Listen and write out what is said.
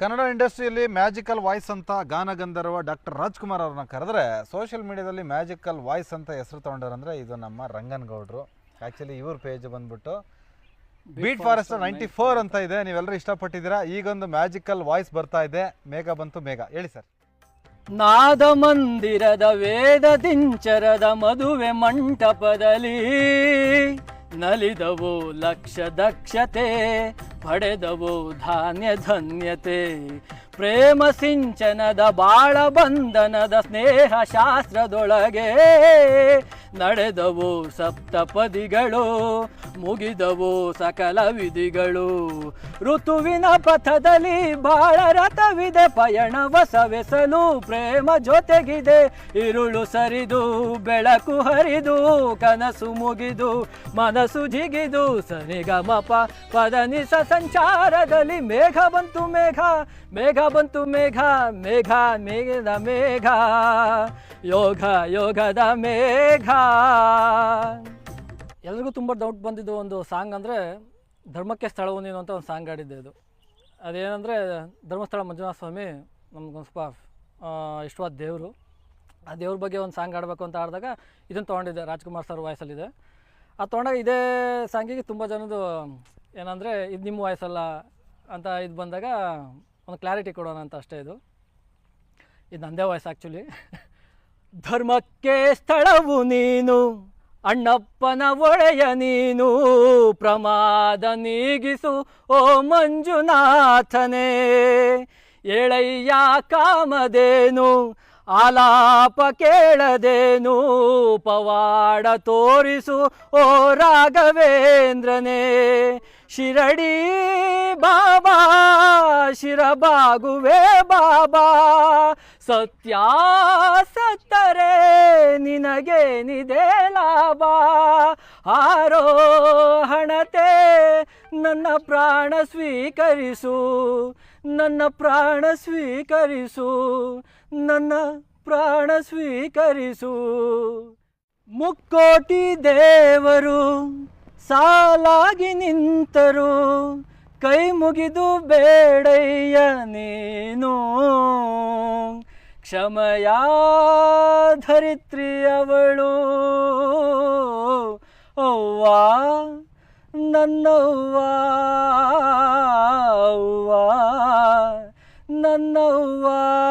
ಕನ್ನಡ ಇಂಡಸ್ಟ್ರಿಯಲ್ಲಿ magical voice ಅಂತ ಗಾನಗಂಧರ್ವ doctor Rajkumar ಅವ್ರನ್ನ ಕರೆದ್ರೆ ಸೋಷಿಯಲ್ ಮೀಡಿಯಾದಲ್ಲಿ ಮ್ಯಾಜಿಕಲ್ ವಾಯ್ಸ್ ಅಂತ ಹೆಸರು ತೊಗೊಂಡಾರಂದ್ರೆ ಇದು ನಮ್ಮ ರಂಗನಗೌಡರು ಆ್ಯಕ್ಚುಲಿ ಇವ್ರ ಪೇಜ್ ಬಂದ್ಬಿಟ್ಟು ಬೀಟ್ ಫಾರೆಸ್ಟ್ ನೈಂಟಿ ಫೋರ್ ಅಂತ ಇದೆ. ನೀವೆಲ್ಲರೂ ಇಷ್ಟಪಟ್ಟಿದ್ದೀರಾ? ಈಗೊಂದು ಮ್ಯಾಜಿಕಲ್ ವಾಯ್ಸ್ ಬರ್ತಾ ಇದೆ. ಮೇಘ ಬಂತು ಮೇಘ. ಹೇಳಿ ಸರ್. ನಾದ ಮಂದಿರದ ವೇದ ದಿಂಚರದ ಮದುವೆ ಮಂಟಪದಲ್ಲಿ ನಲಿದವು ಲಕ್ಷ ದಕ್ಷತೆ. ಪಡೆದವು ಧಾನ್ಯ ಧನ್ಯತೆ. ಪ್ರೇಮ ಸಿಂಚನದ ಬಾಳ ಬಂಧನದ ಸ್ನೇಹ ಶಾಸ್ತ್ರದೊಳಗೆ. ನಡೆದವು ಸಪ್ತಪದಿಗಳು, ಮುಗಿದವು ಸಕಲ ವಿಧಿಗಳು. ಋತುವಿನ ಪಥದಲ್ಲಿ ಬಾಳ ರಥವಿದೆ ಪಯಣವ ಸವೆಸಲು ಪ್ರೇಮ ಜೊತೆಗಿದೆ. ಇರುಳು ಸರಿದು, ಬೆಳಕು ಹರಿದು, ಕನಸು ಮುಗಿದು, ಮನಸ್ಸು ಜಿಗಿದು ಸರಿಗಮಪ ಪದನಿಸ ಸಂಚಾರದಲ್ಲಿ ಮೇಘ ಬಂತು ಮೇಘ ಮೇಘ ಬಂತು ಮೇಘ ಮೇಘ ಮೇಘದ ಮೇಘ, ಯೋಗ ಯೋಗದ ಮೇಘ. ಎಲ್ರಿಗೂ ತುಂಬ ಡೌಟ್ ಬಂದಿದ್ದು ಒಂದು ಸಾಂಗ್ ಅಂದರೆ ಧರ್ಮಕ್ಕೆ ಸ್ಥಳವು ನೀನು ಅಂತ ಒಂದು ಸಾಂಗ್ ಆಡಿದ್ದೆ ಅದು. ಅದೇನಂದರೆ ಧರ್ಮಸ್ಥಳ ಮಂಜುನಾಥ ಸ್ವಾಮಿ ನಮ್ಗೊಂದು ಸ್ವಲ್ಪ ಇಷ್ಟವಾದ ದೇವರು. ಆ ದೇವ್ರ ಬಗ್ಗೆ ಒಂದು ಸಾಂಗ್ ಆಡಬೇಕು ಅಂತ ಆಡಿದಾಗ ಇದನ್ನು ತೊಗೊಂಡಿದ್ದೆ, ರಾಜ್ಕುಮಾರ್ ಸರ್ ವಾಯ್ಸಲ್ಲಿದೆ. ಅದು ತೊಗೊಂಡಾಗ ಇದೇ ಸಾಂಗಿಗೆ ತುಂಬ ಜನದ್ದು ಏನಂದರೆ ಇದು ನಿಮ್ಮ ವಾಯ್ಸಲ್ಲ ಅಂತ ಇದು ಬಂದಾಗ ಒಂದು ಕ್ಲಾರಿಟಿ ಕೊಡೋಣ ಅಂತ ಅಷ್ಟೇ ಇದು. ಇದು ನಂದೇ ವಾಯ್ಸ್ ಆ್ಯಕ್ಚುಲಿ ಧರ್ಮಕ್ಕೆ ಸ್ಥಳವು ನೀನು ಅಣ್ಣಪ್ಪನ ಒಳೆಯ ನೀನು ಪ್ರಮಾದ ನೀಗಿಸು ಓ ಮಂಜುನಾಥನೇ. ಏಳಯ್ಯ ಕಾಮದೇನು ಆಲಾಪ ಕೇಳದೇನು? ಪವಾಡ ತೋರಿಸು, ಓ ರಾಘವೇಂದ್ರನೇ. ಶಿರಡಿ ಬಾಬಾ, ಶಿರಬಾಗುವೆ ಬಾಬಾ. ಸತ್ಯ ಸತ್ತರೆ ನಿನಗೇನಿದೆ ಲಾಭ? ಆರೋಹಣತೆ ನನ್ನ ಪ್ರಾಣ ಸ್ವೀಕರಿಸು, ನನ್ನ ಪ್ರಾಣ ಸ್ವೀಕರಿಸು, ನನ್ನ ಪ್ರಾಣ ಸ್ವೀಕರಿಸು. ಮುಕ್ಕೋಟಿ ದೇವರು, ಸಾಲಾಗಿ ನಿಂತರು, ಕೈ ಮುಗಿದು ಬೇಡಯ್ಯ ನೀನು. ಕ್ಷಮಯ ಧರಿತ್ರಿಯವಳು ಅವ್ವ. Nanowah, wa.